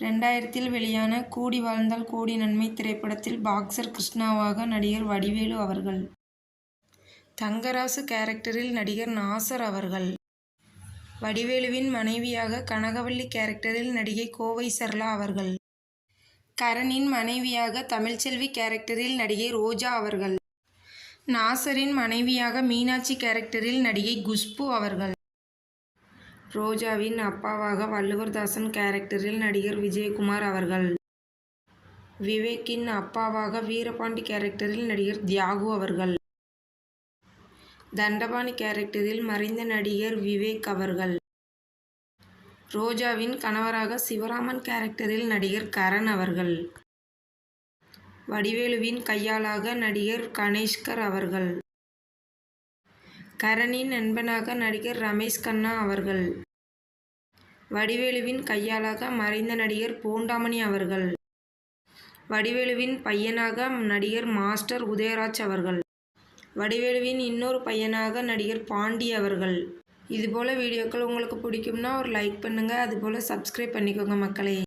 ரெண்டாயிரத்தில் வெளியான கூடி வாழ்ந்தால் கோடி நன்மை திரைப்படத்தில் பாக்ஸர் கிருஷ்ணாவாக நடிகர் வடிவேலு அவர்கள். தங்கராசு கேரக்டரில் நடிகர் நாசர் அவர்கள். வடிவேலுவின் மனைவியாக கனகவள்ளி கேரக்டரில் நடிகை கோவை சர்லா அவர்கள். கரணின் மனைவியாக தமிழ்ச்செல்வி கேரக்டரில் நடிகை ரோஜா அவர்கள். நாசரின் மனைவியாக மீனாட்சி கேரக்டரில் நடிகை குஷ்பு அவர்கள். ரோஜாவின் அப்பாவாக வள்ளுவர்தாசன் கேரக்டரில் நடிகர் விஜயகுமார் அவர்கள். விவேக்கின் அப்பாவாக வீரபாண்டி கேரக்டரில் நடிகர் தியாகு அவர்கள். தண்டபாணி கேரக்டரில் மறைந்த நடிகர் விவேக் அவர்கள். ரோஜாவின் கணவராக சிவராமன் கேரக்டரில் நடிகர் கரண் அவர்கள். வடிவேலுவின் கையாளாக நடிகர் கணேஷ்கர் அவர்கள். கரணின் நண்பனாக நடிகர் ரமேஷ் கண்ணா அவர்கள். வடிவேலுவின் கையாளாக மறைந்த நடிகர் பூண்டாமணி அவர்கள். வடிவேலுவின் பையனாக நடிகர் மாஸ்டர் உதயராஜ் அவர்கள். வடிவேலுவின் இன்னொரு பையனாக நடிகர் பாண்டி அவர்கள். இதுபோல் வீடியோக்கள் உங்களுக்கு பிடிக்கும்னா ஒரு லைக் பண்ணுங்கள் அதுபோல் சப்ஸ்கிரைப் பண்ணிக்கோங்க மக்களே.